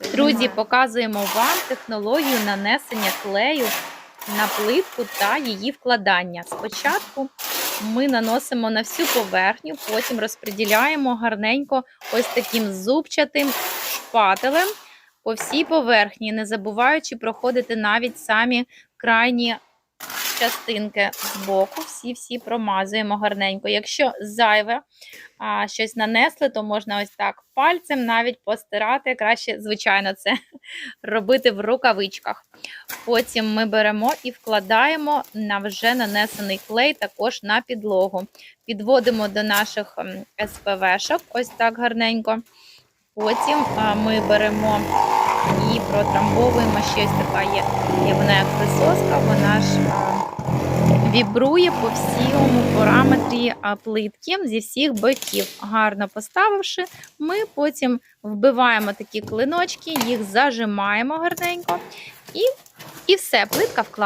Друзі, показуємо вам технологію нанесення клею на плитку та її вкладання. Спочатку ми наносимо на всю поверхню, потім розподіляємо гарненько ось таким зубчатим шпателем по всій поверхні, не забуваючи проходити навіть самі крайні частинки збоку, всі-всі промазуємо гарненько. Якщо зайве а, щось нанесли, то можна ось так пальцем навіть постирати. Краще, звичайно, це робити в рукавичках. Потім ми беремо і вкладаємо на вже нанесений клей також на підлогу. Підводимо до наших СПВ-шок, ось так гарненько. Потім ми беремо і протрамбовуємо ще ось така є, є вона як присоска, вона ж вібрує по всьому параметрі плитки зі всіх боків. Гарно поставивши, ми потім вбиваємо такі клиночки, їх зажимаємо гарненько і, і все, плитка вкладена.